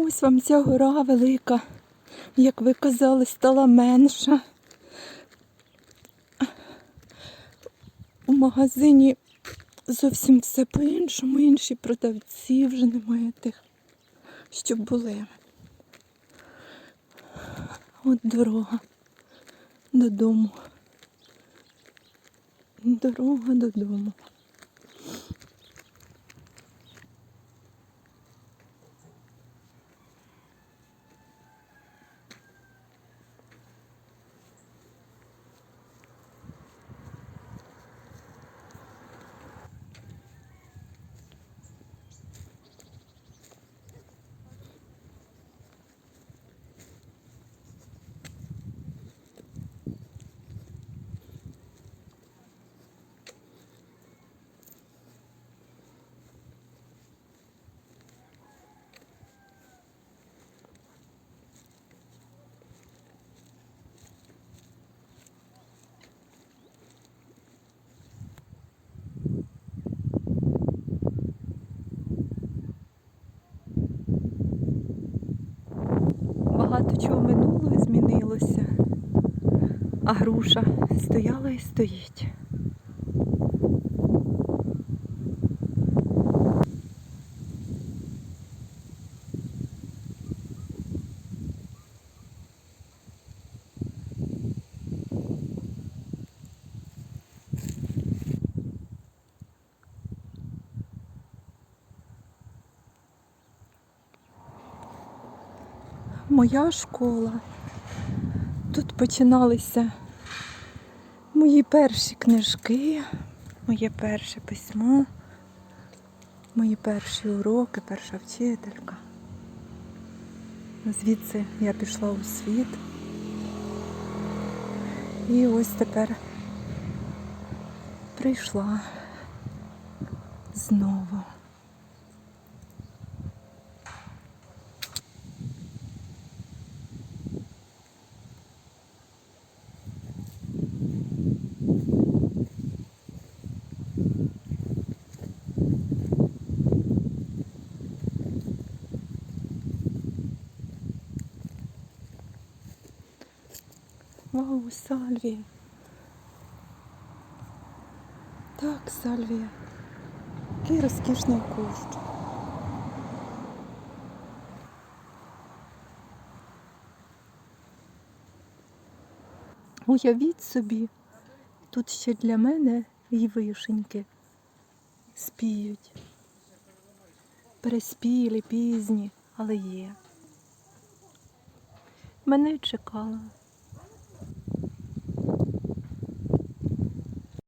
Ось вам ця гора велика, як ви казали, стала менша. У магазині зовсім все по-іншому, інші продавці вже немає тих, що були. От дорога додому. Дорога додому. Багато чого минуло і змінилося, а груша стояла і стоїть. Моя школа. Тут починалися мої перші книжки, моє перше письмо, мої перші уроки, перша вчителька. Звідси я пішла у світ. І ось тепер прийшла знову. Вау, сальвія. Так, сальвія. Який розкішний кущ. Уявіть собі, тут ще для мене і вишеньки спіють. Переспілі, пізні, але є. Мене чекала